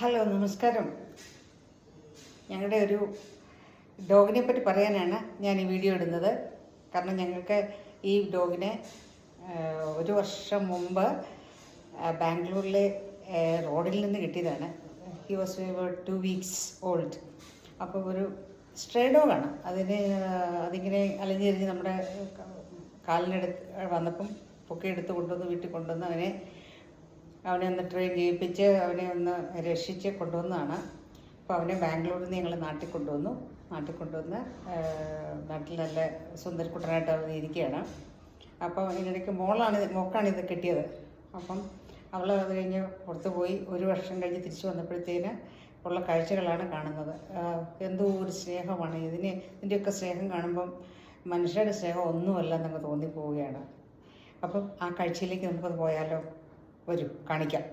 Hello നമസ്കാരം. ഞങ്ങളുടെ ഒരു ഡോഗിനെ പറ്റി പറയാനാണ് ഞാൻ ഈ വീഡിയോ ഇടുന്നത്. കാരണം ഞങ്ങൾക്ക് ഈ ഡോഗിനെ ഒരു വർഷം മുമ്പ് ബാംഗ്ലൂരിലെ റോഡിൽ നിന്ന് കിട്ടിയതാണ്. He was two weeks old അപ്പോൾ ഒരു സ്ട്രേ ഡോഗാണ് അതിന് അതിങ്ങനെ അലഞ്ഞിരിഞ്ഞ് നമ്മുടെ കാലിനടുത്ത് വന്നപ്പം പൊക്കെ എടുത്ത് കൊണ്ടുവന്ന് വീട്ടിൽ കൊണ്ടുവന്ന് അവനെ അവനെ ഒന്ന് ട്രെയിൻ ചെയ്യിപ്പിച്ച് അവനെ ഒന്ന് രക്ഷിച്ച് കൊണ്ടുവന്നതാണ്. അപ്പോൾ അവനെ ബാംഗ്ലൂരിൽ നിന്ന് ഞങ്ങൾ നാട്ടിൽ കൊണ്ടുവന്നു. നാട്ടിൽ കൊണ്ടുവന്ന് നാട്ടിൽ നല്ല സുന്ദരക്കുട്ടനായിട്ട് അവൻ ഇരിക്കുകയാണ്. അപ്പോൾ ഇതിനിടയ്ക്ക് മോളാണ് മോക്കാണ് ഇത് കിട്ടിയത്. അപ്പം അവൾ അത് കഴിഞ്ഞ് പുറത്ത് പോയി. ഒരു വർഷം കഴിഞ്ഞ് തിരിച്ചു വന്നപ്പോഴത്തേന് ഉള്ള കാഴ്ചകളാണ് കാണുന്നത്. എന്തോ ഒരു സ്നേഹമാണ്. ഇതിന് ഇതിന്റെയൊക്കെ സ്നേഹം കാണുമ്പം മനുഷ്യരുടെ സ്നേഹം ഒന്നുമല്ല എന്നങ്ങ് തോന്നിപ്പോവുകയാണ്. അപ്പം ആ കാഴ്ചയിലേക്ക് നമുക്കത് പോയാലോ? വരൂ കാണിക്കാം.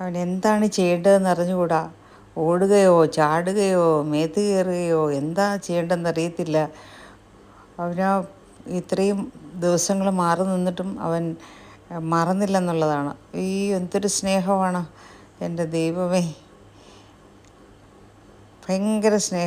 അവൻ എന്താണ് ചെയ്യേണ്ടതെന്ന് അറിഞ്ഞുകൂടാ? ഓടുകയോ ചാടുകയോ മേത്ത് കയറുകയോ എന്താ ചെയ്യേണ്ടതെന്ന് അറിയത്തില്ല. അവനാ ഇത്രയും ദിവസങ്ങൾ മാറി നിന്നിട്ടും അവൻ മറന്നില്ലെന്നുള്ളതാണ്. ഈ എന്തൊരു സ്നേഹമാണ് എന്റെ ദൈവമേ. ഭയങ്കര സ്നേഹം.